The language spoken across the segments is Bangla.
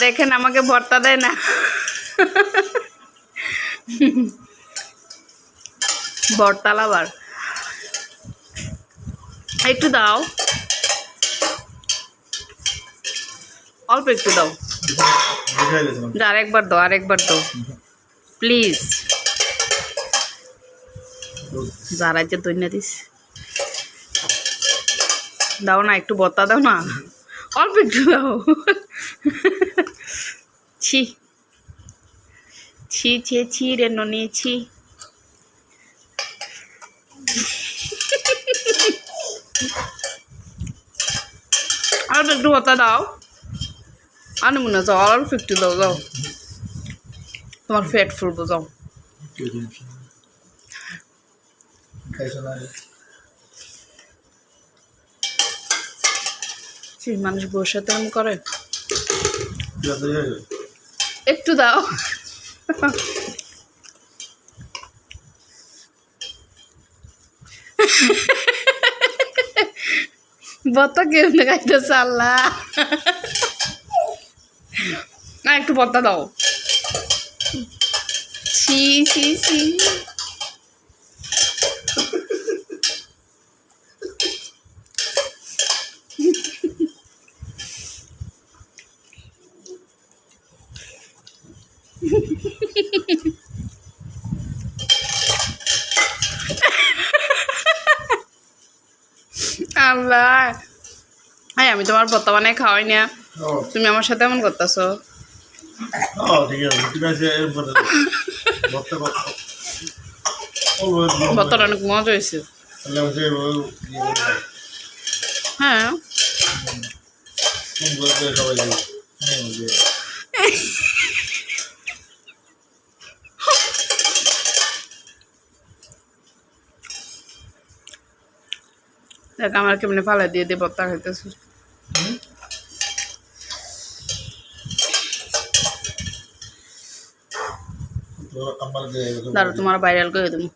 দেখেন আমাকে ভর্তা দেয় না। ভর্তা আবার একটু দাও। অল্প একটু দাও। আরেকবার দাও আরেকবার দাও। প্লিজ। যারা যে দৈন্য দিস। দাও না, একটু বত্তা দাও না। অল্প একটু দাও। ছি। ছি ছি ছি রে ননি ছি। অল্প একটু বত্তা দাও। আনে মনে যাও অল্প একটু দাও যাও। তোমার ফ্যাট ফুলবো যাও। মানুষ বসে তেমন করে? একটু দাও। বত্তা কেউ না খাইতেছে আল্লাহ? না একটু বত্তা দাও। ছি ছি ছি। আল্লাহ। হ্যাঁ আমি তোমার ভর্তা বানাই খাওয়াই না। তুমি আমার সাথে এমন করতেছো? ভর্তাটা অনেক মজা হয়েছে। হ্যাঁ। দেখ আমার কেমনে ফালা দিয়ে হুম? তো যে দাঁড়ো তোমার ভাইরাল করে দেবো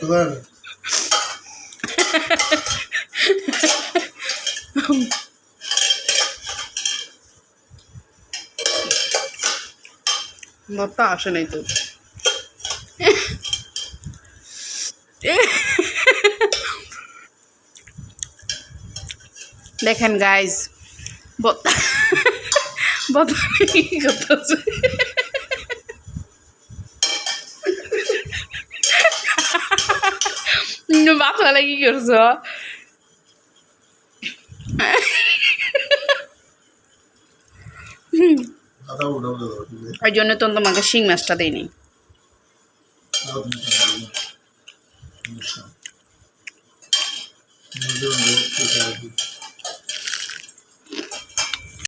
তো ভর্তা আসে নাই তো। দেখেন গাইজ করতেছে লাগি করছ? ওই জন্য তো তোমাকে শিং মাছটা দিইনি। Thank তুমি